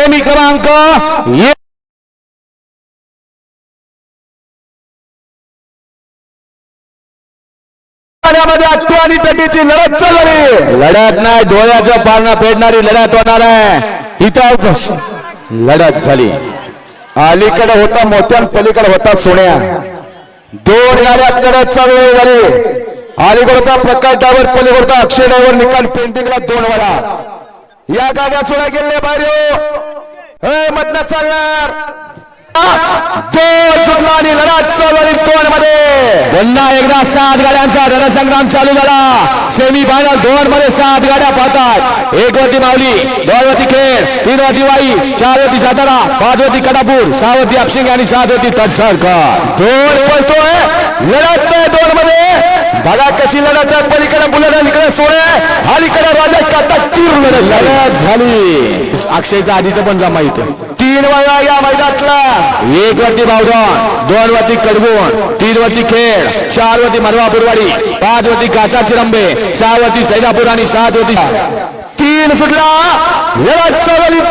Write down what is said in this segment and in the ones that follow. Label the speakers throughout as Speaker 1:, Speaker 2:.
Speaker 1: Semi क्रमांक एक.
Speaker 2: आणि तटीची लढत चालली.
Speaker 1: लढत नाही डोळ्याचं पारणं फेडणारी लढत होणार आहे. इथं लढत झाली.
Speaker 2: अलीकडे होता मोत्यान पलीकडे होता सोन्या. दोन गाड्या लढत चालू झाली अलीकडे होता प्रकाश डायव्हर पलीकडे होता अक्षय डायव्हर निकाल पेंटिंगला दोन वेळा. या गाड्या सोडा गेले बाहेर मधनं चालणार. आणि लढत चालू दोन मध्ये
Speaker 1: पुन्हा एकदा सात गाड्यांचा रणसंग्राम चालू झाला. सेमी फायनल दोन मध्ये सात गाड्या पाहतात. एक वरती माऊली दोन वरती खेळ तीन वरती वाई चार वरती सातारा पाच वरती कडापूर सहा वरती अपशिंग आणि सात वरती तटसरकर
Speaker 2: दोन पळतोय लढत दोन मध्ये बघा कशी लढत आहे? पलीकडे बुलेट अलीकडे सोने अलीकडे राजा काटा तीर लढत झाली.
Speaker 1: लढत झाली. अक्षयचा आधीचं पण जमा इथं.
Speaker 2: तीन वेळा या मैदानातला.
Speaker 1: एक वरती बावधन दोन वरती कडगुण तीन वरती खेळ चार वरती मरवा बुरवाडी पाच वरती काचा चिरंबे सहा वरती सैदापूर आणि सात वरती
Speaker 2: तीन सुटला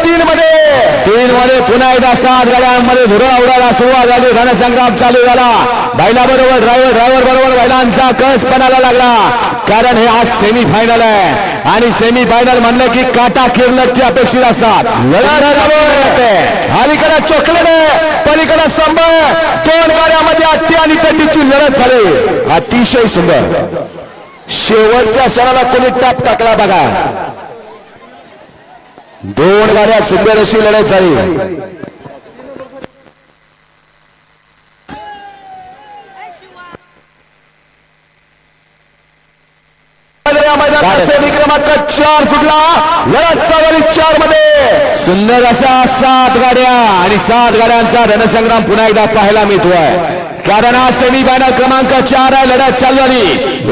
Speaker 2: तीन मध्ये
Speaker 1: मध्ये पुन्हा एकदा सात गाड्यांमध्ये धुरा उडाला सुरुवात झाली. रणसंग्राम चालू झाला. बैला बरोबर ड्रायव्हर ड्रायव्हर बरोबर बैलांचा कस पणाला लागला. कारण हे आज सेमी फायनल आहे. आणि सेमी फायनल म्हणलं की काटा किरण की अपेक्षित असतात.
Speaker 2: अलीकडे चोकलेट पलीकडे संभळ दोन गाड्यामध्ये अट्टी आणि तंडीची लढत झाली. अतिशय सुंदर. शेवटच्या क्षणाला कोणी टाप टाकला बघा. दोन गाड्या सुंदर अशी लढत झाली. क्रमांक चार सुटला. लढत चालली चारमध्ये
Speaker 1: सुंदर अशा सात गाड्या आणि सात गाड्यांचा रणसंग्राम पुन्हा एकदा पाहायला मिळतोय. कारण आज सेमी फायनल क्रमांक चार आहे लढत चालू झाली.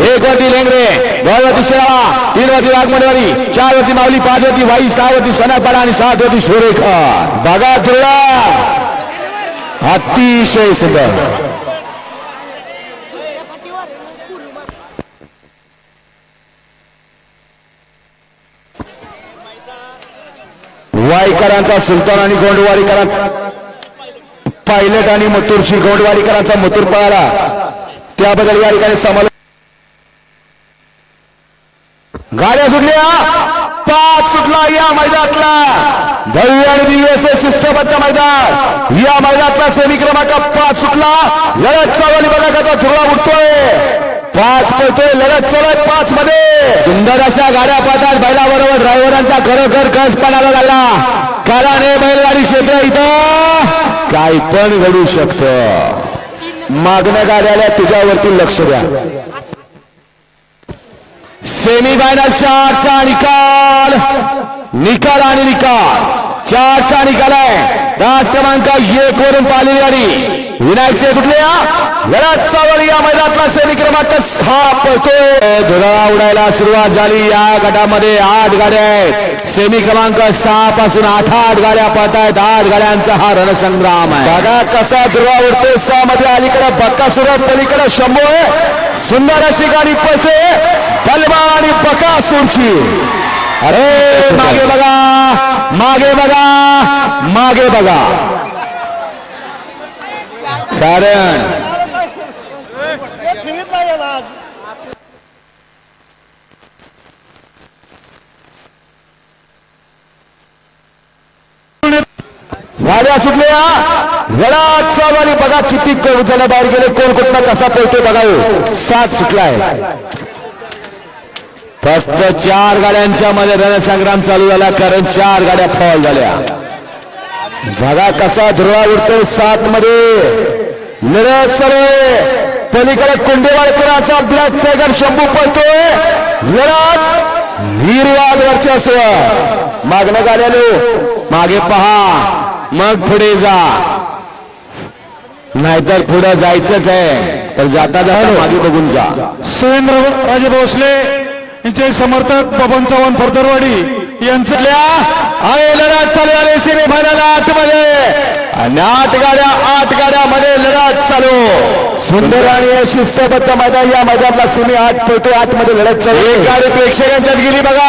Speaker 1: एक वरती लेंगरे दोन वरती शेळा तीन वरती वाघमणवाडी चार वरती माऊली पाच वरती वाई सहा वरती सोनापाडा आणि सात वरती सुरेखा
Speaker 2: बघा धुळा अतिशय सुंदर. वाईकरांचा सुलतान आणि गोंडवारीकरांचा पायलट आणि मथुरची गोंडवाडीकरांचा मथुर पळाला त्याबद्दल या ठिकाणी समालोचन गाड्या सुटल्या. पाच सुटला या मैदानातला. भव्य आणि दिव्य शिस्तबद्ध मैदान. या मैदानातला सेमी क्रमांक पाच सुटला. लढत चालवली बघा कसा उठतोय पाच पळतोय. लढत चालत पाच मध्ये.
Speaker 1: सुंदर अशा गाड्या पाहतात बैलाबरोबर. ड्रायव्हरांचा खरोखर कस पणाला लागला. कारण हे बैलगाडी क्षेत्र इथं.
Speaker 2: काय पण घडू शकत. मागण्या गाड्याला तुझ्यावरती लक्ष द्या.
Speaker 1: सेमी फायनल चारचा निकाल. निकाल आणि निकाल. चारचा निकाल आहे. राज क्रमांक एक वरून पाहिलेली गाडी विनायक से कुठल्या
Speaker 2: लढत चालवली या मैदानातला सेमी क्रमांक सहा पळतोय
Speaker 1: धुरा उडायला सुरुवात झाली. या गटामध्ये आठ गाड्या आहेत. सेमी क्रमांक सहा पासून आठ आठ गाड्या पळत आहेत आठ गाड्यांचा हा रणसंग्राम आहे.
Speaker 2: बघा कसा ध्रुवा उडतोय. सहा मध्ये अलीकडे बक्का सुरत पलीकडे शंभू आहे. सुंदर अशी गाडी पळते. बलबा आणि बकासूरची
Speaker 1: अरे मागे बघा. मागे बघा. मागे बघा. कारण
Speaker 2: वाड्या सुटल्या. गडात चालवाली बघा किती जण बाहेर गेले कोण कुठला कसा पळतो बघा हो. सात सुटलाय.
Speaker 1: फक्त चार गाड्यांच्या मध्ये रणसंग्राम चालू झाला कारण चार गाड्या फॉल झाल्या.
Speaker 2: बघा कसा ध्रुवा उडतोय सात मध्ये लढत चालू पलीकडे कुंडेवाळकरांचा ब्लॅक टायगर शंभू पळतोय. लढत निर्वाद वर्चस्व मागणं गाड्यालो
Speaker 1: मागे पहा. मग पुढे जा. नाहीतर पुढे जायचंच आहे. तर जाता जाता मागे बघून जा.
Speaker 3: सुरेंद्र राजे भोसले यांचे समर्थक बबन चव्हाण फरदरवाडी यांच्या
Speaker 2: लढत चालू झाली सेमी फायनल आतमध्ये. आणि आठ गाड्या आठ गाड्यामध्ये चालू सुंदर आणि शिस्तबद्ध मैदान या मैदानाला सेमी आठ पळतो आठमध्ये लढत चालू. एक गाडी प्रेक्षकांच्यात गेली बघा.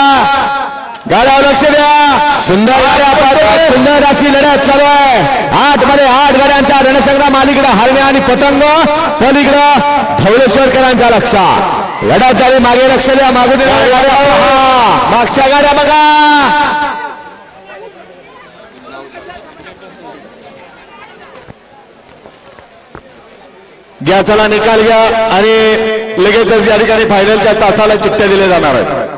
Speaker 2: गाड्यावर लक्ष द्या. सुंदर
Speaker 1: सुंदर अशी लढत चालू आहे. आठमध्ये आठ गाड्यांचा रणसंग्राम अलीकडे हरणे आणि पतंग. पलीकडं धवळेश्वरकरांच्या लक्षात लढत झाली मागे लक्ष द्या मागून. मागच्या गाड्या बघा.
Speaker 2: घ्या चला निकाल घ्या आणि लगेचच या ठिकाणी फायनलच्या तासाला चिठ्ठ्या दिल्या जाणार आहेत.